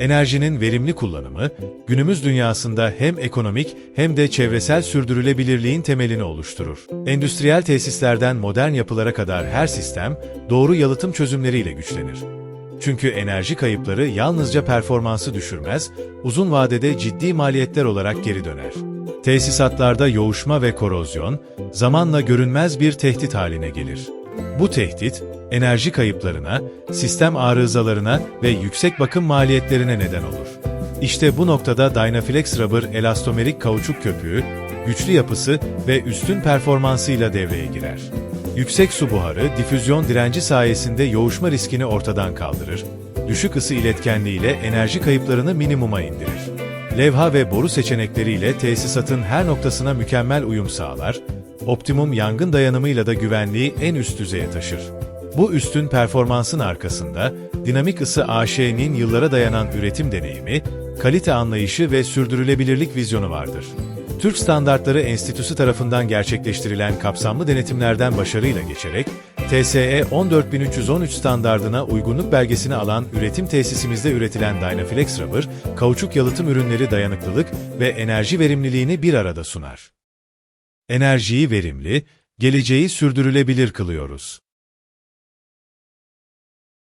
Enerjinin verimli kullanımı, günümüz dünyasında hem ekonomik hem de çevresel sürdürülebilirliğin temelini oluşturur. Endüstriyel tesislerden modern yapılara kadar her sistem, doğru yalıtım çözümleriyle güçlenir. Çünkü enerji kayıpları yalnızca performansı düşürmez, uzun vadede ciddi maliyetler olarak geri döner. Tesisatlarda yoğuşma ve korozyon, zamanla görünmez bir tehdit haline gelir. Bu tehdit, enerji kayıplarına, sistem arızalarına ve yüksek bakım maliyetlerine neden olur. İşte bu noktada Dynaflex Rubber elastomerik kauçuk köpüğü, güçlü yapısı ve üstün performansıyla devreye girer. Yüksek su buharı, difüzyon direnci sayesinde yoğuşma riskini ortadan kaldırır, düşük ısı iletkenliğiyle enerji kayıplarını minimuma indirir. Levha ve boru seçenekleriyle tesisatın her noktasına mükemmel uyum sağlar, optimum yangın dayanımıyla da güvenliği en üst düzeye taşır. Bu üstün performansın arkasında Dinamik Isı AŞ'nin yıllara dayanan üretim deneyimi, kalite anlayışı ve sürdürülebilirlik vizyonu vardır. Türk Standartları Enstitüsü tarafından gerçekleştirilen kapsamlı denetimlerden başarıyla geçerek, TSE 14313 standardına uygunluk belgesini alan üretim tesisimizde üretilen Dynaflex Rubber, kauçuk yalıtım ürünleri dayanıklılık ve enerji verimliliğini bir arada sunar. Enerjiyi verimli, geleceği sürdürülebilir kılıyoruz.